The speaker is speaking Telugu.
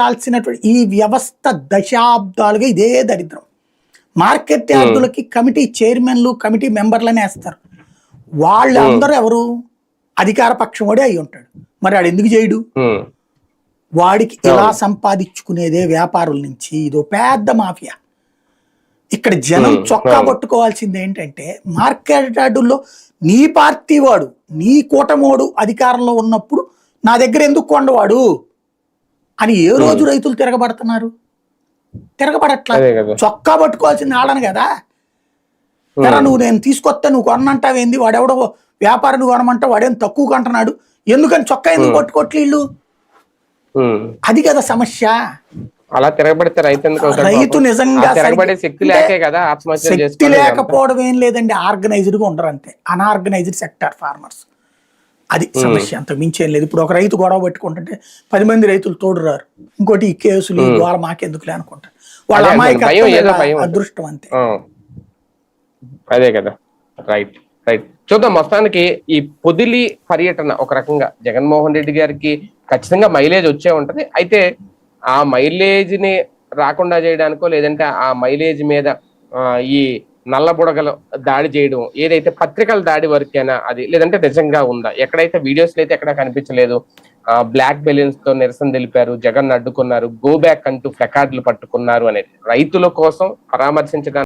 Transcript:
చేయాల్సినటువంటి ఈ వ్యవస్థ దశాబ్దాలుగా ఇదే దరిద్రం. మార్కెట్ యార్డులకి కమిటీ చైర్మన్లు కమిటీ మెంబర్లనే వేస్తారు. వాళ్ళందరూ ఎవరు? అధికార పక్షం వాడే అయి ఉంటాడు. మరి వాడు ఎందుకు చేయడు? వాడికి ఇలా సంపాదించుకునేదే వ్యాపారుల నుంచి ఇదో పెద్ద మాఫియా. ఇక్కడ జనం. చొక్కా అవును. పట్టుకోవాల్సింది ఏంటంటే మార్కెట్ యార్డుల్లో నీ పార్టీ వాడు నీ కూటమోడు అధికారంలో ఉన్నప్పుడు నా దగ్గర ఎందుకు కొండవాడు? అని ఏ రోజు రైతులు తిరగబడుతున్నారు? తిరగబడట్లా? చొక్కా పట్టుకోవాల్సింది ఆడను కదా? ఎరా నువ్వు నేను తీసుకొస్తా నువ్వు కొనంటావేంది వాడెవడో వ్యాపారం కొనమంటావు వాడేం తక్కువ కొంటున్నాడు. ఎందుకని చొక్కా ఎందుకు ఉమ్, అది కదా సమస్య. అలా తిరగబడితే రైతు రైతు? నిజంగా శక్తి లేకే కదా ఆత్మహత్య శక్తి చేసుకోవాలి లేకపోవడం ఏం లేదండి. ఆర్గనైజ్డ్గా ఉండరు అంతే. అనార్గనైజ్డ్ సెక్టార్ ఫార్మర్స్ అది సమస్య. అంత మించి లేదు. ఇప్పుడు ఒక రైతు గొడవ పెట్టుకుంటుంటే పది మంది రైతులు తోడు రారు ఇంకోటి ఈ కేసులు గోల మాకెందుకులే అనుకుంటారు. వాళ్ళ భయం. అదృష్టం అంతే. అదే కదా. Right right. చూద్దాం మొత్తానికి ఈ పొదిలి పర్యటన ఒక రకంగా జగన్మోహన్ రెడ్డి గారికి ఖచ్చితంగా మైలేజ్ వచ్చే ఉంటది. అయితే ఆ మైలేజ్ని రాకుండా చేయడానికో లేదంటే ఆ మైలేజ్ మీద ఈ నల్ల బుడగలు దాడి చేయడం ఏదైతే పత్రికల దాడి వరకేనా అది లేదంటే నిజంగా ఉందా? ఎక్కడైతే వీడియోస్ అయితే ఎక్కడ కనిపించలేదు ఆ బ్లాక్ బెలూన్స్తో నిరసన తెలిపారు జగన్ అడ్డుకున్నారు గో బ్యాక్ అంటూ ప్లకార్డులు పట్టుకున్నారు అనేది రైతుల కోసం పరామర్శించడానికి